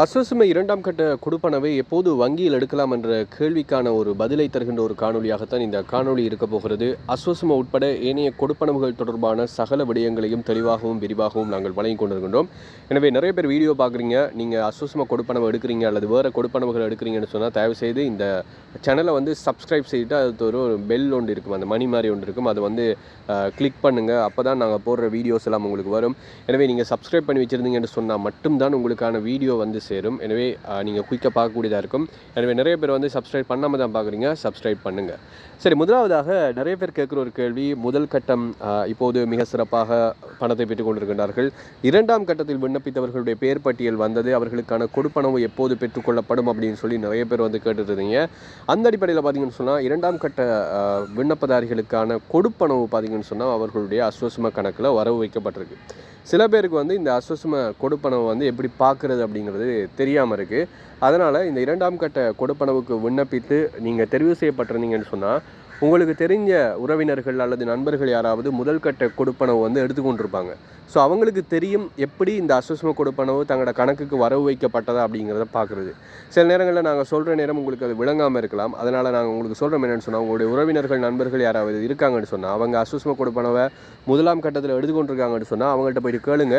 அஸ்வசுமை இரண்டாம் கட்ட கொடுப்பனவை எப்போது வங்கியில் எடுக்கலாம் என்ற கேள்விக்கான ஒரு பதிலை தருகின்ற ஒரு காணொலியாகத்தான் இந்த காணொளி இருக்க போகிறது. அஸ்வசும உட்பட ஏனைய கொடுப்பனவுகள் தொடர்பான சகல விடயங்களையும் தெளிவாகவும் விரிவாகவும் நாங்கள் வழங்கி கொண்டிருக்கின்றோம். எனவே நிறைய பேர் வீடியோ பார்க்குறீங்க. நீங்கள் அஸ்வசும கொடுப்பனவு எடுக்கிறீங்க அல்லது வேறு கொடுப்பனவுகள் எடுக்கிறீங்கன்னு சொன்னால் தயவுசெய்து இந்த சேனலை வந்து சப்ஸ்கிரைப் செய்துட்டு அது ஒரு பெல் ஒன்று இருக்கும். அந்த மணி மாதிரி ஒன்று இருக்கும். அது வந்து கிளிக் பண்ணுங்கள் அப்போ தான் நாங்கள் போடுற வீடியோஸ் எல்லாம் உங்களுக்கு வரும். எனவே நீங்கள் சப்ஸ்கிரைப் பண்ணி வச்சுருந்தீங்கன்னு சொன்னால் மட்டும்தான் உங்களுக்கான வீடியோ வந்து சேரும். எனவே நீங்கள் குயிக்காக பார்க்கக்கூடியதாக இருக்கும். எனவே நிறைய பேர் வந்து சப்ஸ்கிரைப் பண்ணாமல் தான் பார்க்குறீங்க. சப்ஸ்கிரைப் பண்ணுங்கள் சரி முதலாவதாக நிறைய பேர் கேட்குற ஒரு கேள்வி முதல் கட்டம் இப்போது மிக சிறப்பாக பணத்தை பெற்றுக் கொண்டிருக்கின்றார்கள். இரண்டாம் கட்டத்தில் விண்ணப்பித்தவர்களுடைய பேர் பட்டியல் வந்தது. அவர்களுக்கான கொடுப்பனவு எப்போது பெற்றுக்கொள்ளப்படும் அப்படின்னு சொல்லி நிறைய பேர் வந்து கேட்டுருந்தீங்க. அந்த அடிப்படையில் பார்த்தீங்கன்னு சொன்னால் இரண்டாம் கட்ட விண்ணப்பதாரிகளுக்கான கொடுப்பனவு பார்த்தீங்கன்னு சொன்னால் அவர்களுடைய அஸ்வசம கணக்கில் வரவு வைக்கப்பட்டிருக்கு. சில பேருக்கு வந்து இந்த அஸ்வசம கொடுப்பனவு வந்து எப்படி பார்க்குறது அப்படிங்கிறது தெரியாமல் இருக்குது அதனால் இந்த இரண்டாம் கட்ட கொடுப்பனவுக்கு விண்ணப்பித்து நீங்கள் தெரிவு செய்யப்பட்டிருந்தீங்கன்னு சொன்னால் உங்களுக்கு தெரிஞ்ச உறவினர்கள் அல்லது நண்பர்கள் யாராவது முதல் கட்ட கொடுப்பனவு வந்து எடுத்துக்கொண்டிருப்பாங்க. ஸோ அவங்களுக்கு தெரியும் எப்படி இந்த அஸ்வசும கொடுப்பனவு தங்களோட கணக்குக்கு வரவு வைக்கப்பட்டதா அப்படிங்கிறத பார்க்குறது. சில நேரங்களில் நாங்கள் சொல்கிற நேரம் உங்களுக்கு அது விளங்காமல் இருக்கலாம். அதனால் நாங்கள் உங்களுக்கு சொல்கிறோம் என்னென்னு சொன்னால் உங்களுடைய உறவினர்கள் நண்பர்கள் யாராவது இருக்காங்கன்னு சொன்னால் அவங்க அஸ்வசும கொடுப்பனவை முதலாம் கட்டத்தில் எடுத்துக்கொண்டிருக்காங்கன்னு சொன்னால் அவங்கள்ட்ட போயிட்டு கேளுங்க.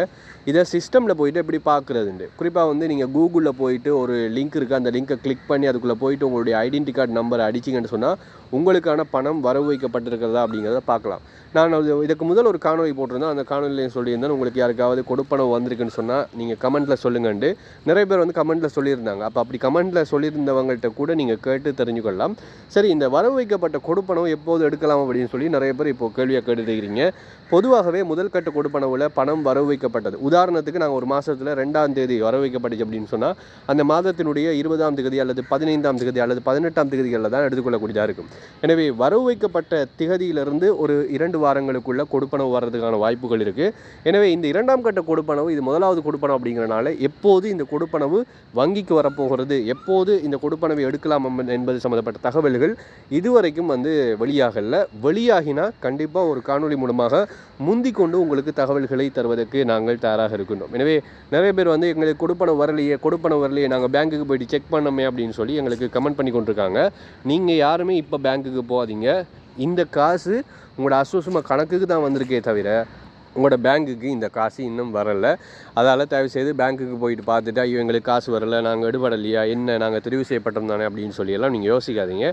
இதை சிஸ்டமில் போயிட்டு எப்படி பார்க்குறதுண்டு. குறிப்பாக வந்து நீங்கள் கூகுளில் போயிட்டு ஒரு லிங்க் இருக்குது அந்த லிங்கை கிளிக் பண்ணி அதுக்குள்ளே போயிட்டு உங்களுடைய ஐடென்டி கார்டு நம்பரை அடிச்சிங்கன்னு சொன்னால் உங்களுக்கான பணம் வரவு வைக்கப்பட்டிருக்கிறதா அப்படிங்கிறத பார்க்கலாம். நான் அது இதுக்கு முதல் ஒரு காணொலி போட்டிருந்தேன். அந்த காணொலியில் சொல்லியிருந்தேன். உங்களுக்கு யாருக்காவது கொடுப்பணம் வந்திருக்குன்னு சொன்னால் நீங்கள் கமெண்ட்டில் சொல்லுங்கன்ட்டு. நிறைய பேர் வந்து கமெண்ட்டில் சொல்லியிருந்தாங்க. அப்போ அப்படி கமெண்ட்டில் சொல்லியிருந்தவங்கள்ட்ட கூட நீங்கள் கேட்டு தெரிஞ்சுக்கொள்ளலாம். சரி இந்த வரவு வைக்கப்பட்ட கொடுப்பனவு எப்போது எடுக்கலாம் அப்படின்னு சொல்லி நிறைய பேர் இப்போது கேள்வியாக கேட்டுருக்கிறீங்க. பொதுவாகவே முதல் கட்ட கொடுப்பனவில் பணம் வரவு வைக்கப்பட்டது. உதாரணத்துக்கு நாங்கள் ஒரு மாதத்தில் ரெண்டாம் தேதி வரவு வைக்கப்பட்டுச்சு அப்படின்னு சொன்னால் அந்த மாதத்தினுடைய இருபதாம் தேதி அல்லது பதினைந்தாம் தேதி அல்லது பதினெட்டாம் தேதிகளில் தான் எடுத்துக்கொள்ளக்கூடியதாக இருக்கும். எனவே வரவு வைக்கப்பட்ட திகதியிலிருந்து ஒரு இரண்டு வாரங்களுக்குள்ள கொடுப்பனவு வர்றதுக்கான வாய்ப்புகள் இருக்குது எனவே இந்த இரண்டாம் கட்ட கொடுப்பனவு இது முதலாவது கொடுப்பனவு அப்படிங்கிறனால எப்போது இந்த கொடுப்பனவு வங்கிக்கு வரப்போகிறது எப்போது இந்த கொடுப்பனவை எடுக்கலாம் என்பது சம்மந்தப்பட்ட தகவல்கள் இதுவரைக்கும் வந்து வெளியாகல. வெளியாகினா கண்டிப்பாக ஒரு காணொலி மூலமாக முந்திக்கொண்டு உங்களுக்கு தகவல்களை தருவதற்கு நாங்கள் தயாராக இருக்கின்றோம். எனவே நிறைய பேர் வந்து எங்களுக்கு கொடுப்பனவு வரலையே கொடுப்பனவு வரலையே நாங்கள் பேங்க்குக்கு போயிட்டு செக் பண்ணோமே அப்படின்னு சொல்லி எங்களுக்கு கமெண்ட் பண்ணி கொண்டிருக்காங்க. நீங்கள் யாருமே இப்போ பேங்க்குக்கு போகாதீங்க இந்த காசு உங்களோட அசுவசும கணக்குக்கு தான் வந்திருக்கே தவிர உங்களோட பேங்க்குக்கு இந்த காசு இன்னும் வரலை. அதால் தயவுசெய்து பேங்க்குக்கு போயிட்டு பார்த்துட்டு ஐயோ எங்களுக்கு காசு வரல நாங்கள் எடுபடலையா என்ன நாங்கள் தெரிவு செய்யப்பட்டோம் தானே அப்படின்னு சொல்லியெல்லாம் நீங்கள் யோசிக்காதீங்க.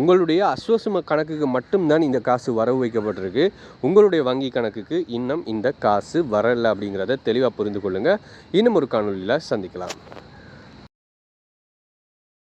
உங்களுடைய அஸ்வசம கணக்குக்கு மட்டும்தான் இந்த காசு வரவு வைக்கப்பட்டிருக்கு. உங்களுடைய வங்கி கணக்குக்கு இன்னும் இந்த காசு வரலை அப்படிங்கிறத தெளிவாக புரிந்து கொள்ளுங்கள் இன்னும் ஒரு காணொலியில் சந்திக்கலாம்.